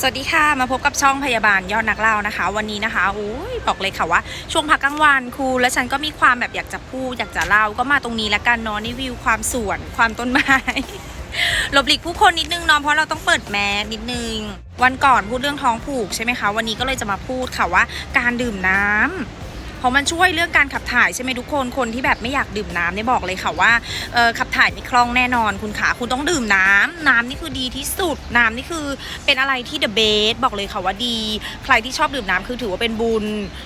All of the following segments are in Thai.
สวัสดีค่ะมาพบกับช่องพยาบาลยอดนักเล่านะคะ วันนี้นะคะอุ้ยบอกเลยค่ะว่า ช่วงพักกลางวันครูและฉันก็มีความแบบอยากจะพูดอยากจะเล่าก็มาตรงนี้ละกันเนาะนี่วิวความสวนความต้นไม้หลบหลีกผู้คนนิดนึงเนาะเพราะเราต้องเปิดแมสนิดนึง วันก่อนพูดเรื่องท้องผูกใช่ไหมคะ วันนี้ก็เลยจะมาพูดค่ะว่า การดื่มน้ำเพ ราะมันช่วยเรื่องการขับถ่ายใช่ไหมทุกคนคนที่แบบไม่อยากดื่มน้ำเนี่ยบอกเลยค่ะว่าขับถ่ายไม่คล่องแน่นอนคุณขาคุณต้องดื่มน้ำน้ำนี่คือดีที่สุด น้ำนี่คือเป็นอะไรที่ the best บอกเลยค่ะว่าดี ใครที่ชอบดื่มน้ำคือถือว่าเป็นบุญ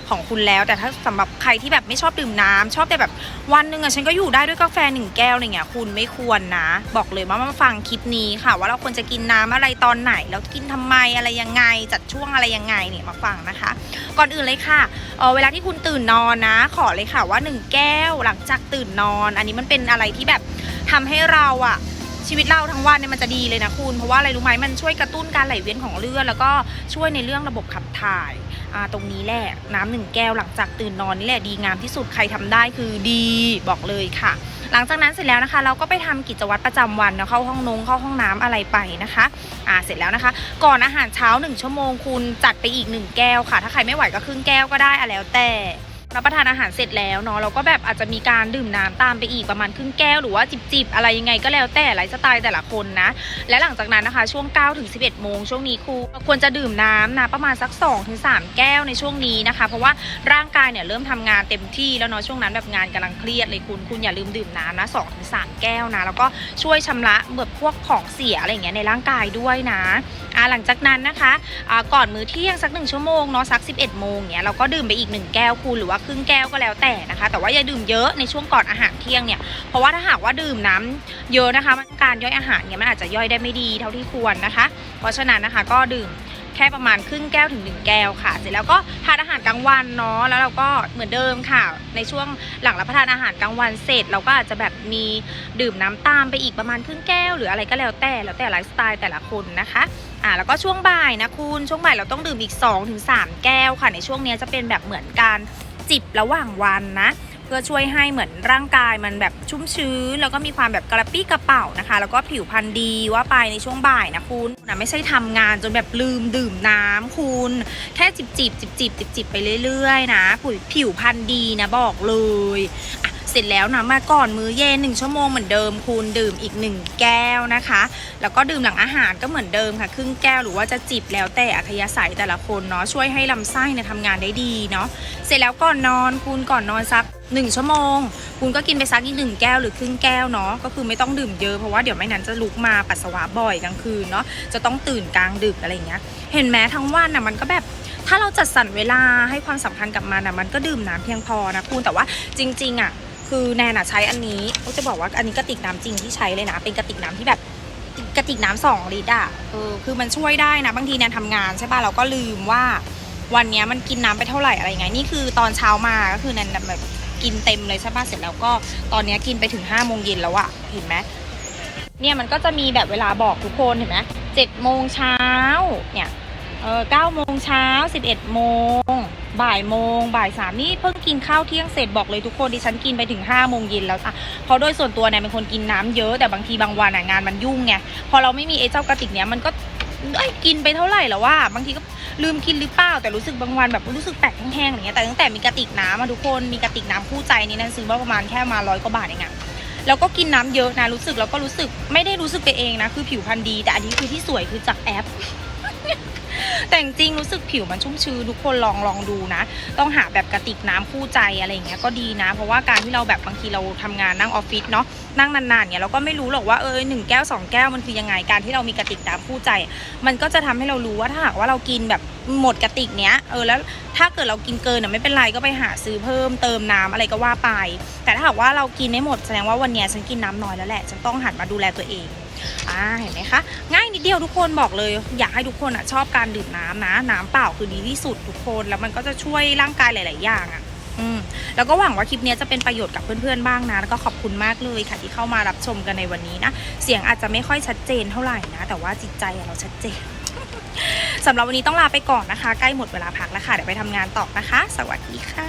ของคุณแล้ว แต่ถ้าสำหรับใครที่แบบไม่ชอบดื่มน้ำชอบแต่แบบวันหนึ่งอะฉันก็อยู่ได้ด้วยกาแฟหนึ่งแก้วอะไรเงี้ยคุณไม่ควรนะ บอกเลยว่ามาฟังคลิปนี้ค่ะ ว่าเราควรจะกินน้ำอะไรตอนไหน แล้วกินทำไมอะไรยังไง จัดช่วงอะไรยังไงเนี่ยมาฟังนะคะ ก่อนอื่นเลยค่ะเออเวลาที่คุณตื่นนอนนะ ขอเลยค่ะว่าหนึ่งแก้วหลังจากตื่นนอน อันนี้มันเป็นอะไรที่แบบทำให้เราอะชีวิตเราทั้งวันเนี่ยมันจะดีเลยนะคุณ เพราะว่าอะไรรู้ไหมมันช่วยกระตุ้นการไหลเวียนของเลือดแล้วก็ช่วยในเรื่องระบบขับถ่ายตรงนี้แหละน้ำหนึ่งแก้วหลังจากตื่นนอนนี่แหละดีงามที่สุดใครทำได้คือดีบอกเลยค่ะ หลังจากนั้นเสร็จแล้วนะคะ เราก็ไปทำกิจวัตรประจำวันนะเข้าห้องนงเข้าห้องน้ำอะไรไปนะคะอ่าเสร็จแล้วนะคะ ก่อนอาหารเช้า 1 ชั่วโมงคุณจัดไปอีก 1 แก้วค่ะ ถ้าใครไม่ไหวก็ครึ่งแก้วก็ได้อะแล้วแต่ รับประทานอาหารเสร็จแล้วเนาะเราก็แบบอาจจะมีการดื่มน้ำตามไปอีกประมาณครึ่งแก้วหรือว่าจิบๆอะไรยังไงก็แล้วแต่ไลฟ์สไตล์แต่ละคนนะ และหลังจากนั้นนะคะช่วง9ถึง11โมงช่วงนี้ครูควรจะดื่มน้ำนะประมาณสัก2ถึง3แก้วในช่วงนี้นะคะ เพราะว่าร่างกายเนี่ยเริ่มทำงานเต็มที่แล้วเนาะช่วงนั้นแบบงานกำลังเครียดเลยคุณคุณอย่าลืมดื่มน้ำนะ2ถึง3แก้วนะ แล้วก็ช่วยชำระแบบพวกของเสียอะไรอย่างเงี้ยในร่างกายด้วยนะอ่าหลังจากนั้นนะคะอ่าก่อนมื้อเที่ยงสักหนึ่งชั่วโมงเนาะสัก 11โมงเนี้ยเราก็ดื่มไปอีก 1 แก้วคูณหรือว่าครึ่งแก้วก็แล้วแต่นะคะ แต่ว่าอย่าดื่มเยอะในช่วงก่อนอาหารเที่ยงเนี่ย เพราะว่าถ้าหากว่าดื่มน้ำเยอะนะคะมันการย่อยอาหารเนี่ยมันอาจจะย่อยได้ไม่ดีเท่าที่ควรนะคะ เพราะฉะนั้นนะคะก็ดื่มแค่ประมาณครึ่งแก้วถึงหนึ่งแก้วค่ะ เสร็จแล้วก็ทานอาหารกลางวันเนาะ แล้วเราก็เหมือนเดิมค่ะ ในช่วงหลังรับประทานอาหารกลางวันเสร็จ เราก็อาจจะแบบมีดื่มน้ำตามไปอีกประมาณครึ่งแก้ว หรืออะไรก็แล้วแต่แล้วแต่ไลฟ์สไตล์แต่ละคนนะคะอ่าแล้วก็ช่วงบ่ายนะคุณ ช่วงบ่ายเราต้องดื่มอีก 2-3ถึง3แก้วค่ะ ในช่วงนี้จะเป็นแบบเหมือนการ จิบระหว่างวันนะ เพื่อช่วยให้เหมือนร่างกายมันแบบชุ่มชื้น แล้วก็มีความแบบกระปี้กระเป๋านะคะ แล้วก็ผิวพรรณดีว่าไปในช่วงบ่ายนะคุณนะไม่ใช่ทำงานจนแบบลืมดื่มน้ำคุณ แค่จิบจิบจิบจิบจิบจิบไปเรื่อยๆนะผิวพรรณดีนะบอกเลย ร็จแล้วนะมาก่อนมื้อเย็นหนึ่งชั่วโมงเหมือนเดิมคุณดื่มอีกหนึ่งแก้วนะคะ แล้วก็ดื่มหลังอาหารก็เหมือนเดิมค่ะ ครึ่งแก้วหรือว่าจะจิบแล้วแต่อัธยาศัยแต่ละคนเนาะช่วยให้ลำไส้เนี่ยทำงานได้ดีเนาะเสร็จแล้วก่อนนอนคุณก่อนนอนสัก1ชั่วโมง คุณก็กินไปสักอีกหนึ่งแก้วหรือครึ่งแก้วเนาะก็คือไม่ต้องดื่มเยอะเพราะว่าเดี๋ยวไม่นั้นจะลุกมาปัสสาวะบ่อยกลางคืนเนาะจะต้องตื่นกลางดึกอะไรเงี้ยเห็นไหมทั้งวันอะมันก็แบบถ้าเราจัดสรรเวลาให้ความสำคัญกับมันอะมันก็ดื่มน้ำเพียงพอนะคุณแต่ว่าจริง ๆอะ คือแนนอะใช้อันนี้ก็จะบอกว่าอันนี้กระติกน้ำจริงที่ใช้เลยนะ เป็นกระติกน้ำที่แบบกระติกน้ำสองลิตรอะเออคือมันช่วยได้นะ บางทีแนนทำงานใช่ป่ะเราก็ลืมว่า วันนี้มันกินน้ำไปเท่าไหร่อะไรไงนี่คือตอนเช้ามาก็คือแนนแบบกินเต็มเลยใช่ป่ะเสร็จแล้วก็ตอนนี้กินไปถึง5้าโมงเย็นแล้วอะเห็นไหมเนี่ยมันก็จะมีแบบเวลาบอกทุกคนเห็นไหมเจ็ดโมงเช้าเนี่ยเออเก้าโมงเช้าสิบเอ็ดโมง บ่ายโมงบ่ายสามนี่เพิ่งกินข้าวเที่ยงเสร็จบอกเลยทุกคนดิฉันกินไปถึง5้าโมงเย็นแล้วจ้ะเพราะโดยส่วนตัวเนี่ยเป็นคนกินน้ำเยอะแต่บางทีบางวันอะงานมันยุ่งไงพอเราไม่มีไอ้เจ้ากระติกเนี้ยมันก็เอ้กินไปเท่าไหร่แล้วว่า บางทีก็ลืมกินหรือเปล่าแต่รู้สึกบางวันแบบรู้สึกแปลกแห้งๆอย่างเงี้ยแต่ตั้งแต่มีกระติกน้ำมาทุกคนมีกระติกน้ำคู่ใจนี่นั่นซื้อมาประมาณแค่มาร้อยกว่าบาทเองอะแล้วก็กินน้ำเยอะนะรู้สึกแล้วก็รู้สึกไม่ได้รู้สึกไปเองนะคือผิวพรรณดีแต่อันนี้คือที่สวยคือจากแอป แต่จริงรู้สึกผิวมันชุ่มชื้นทุกคนลองลองดูนะ ต้องหาแบบกระติกน้ำคู่ใจอะไรอย่างเงี้ยก็ดีนะ เพราะว่าการที่เราแบบบางทีเราทำงานนั่งออฟฟิศเนาะนั่งนานๆเนี่ยเราก็ไม่รู้หรอกว่าเออหนึ่งแก้วสองแก้วมันคือยังไงการที่เรามีกระติกน้ำคู่ใจ มันก็จะทำให้เรารู้ว่าถ้าหากว่าเรากินแบบหมดกระติกเนี้ยเออแล้วถ้าเกิดเรากินเกินอะไม่เป็นไรก็ไปหาซื้อเพิ่มเติมน้ำอะไรก็ว่าไป แต่ถ้าหากว่าเรากินไม่หมดแสดงว่าวันนี้ฉันกินน้ำน้อยแล้วแหละฉันต้องหันมาดูแลตัวเอง อ่าเห็นไหมคะ ง่ายนิดเดียวทุกคนบอกเลย อยากให้ทุกคนอะชอบการดื่มน้ำนะ น้ำเปล่าคือดีที่สุดทุกคนแล้วมันก็จะช่วยร่างกายหลาย ๆ อย่างอะแล้วก็หวังว่าคลิปนี้จะเป็นประโยชน์กับเพื่อนๆบ้างนะ แล้วก็ขอบคุณมากเลยค่ะที่เข้ามารับชมกันในวันนี้นะ เสียงอาจจะไม่ค่อยชัดเจนเท่าไหร่นะ แต่ว่าจิตใจเราชัดเจนสำหรับวันนี้ต้องลาไปก่อนนะคะ ใกล้หมดเวลาพักแล้วค่ะ เดี๋ยวไปทำงานต่อนะคะ สวัสดีค่ะ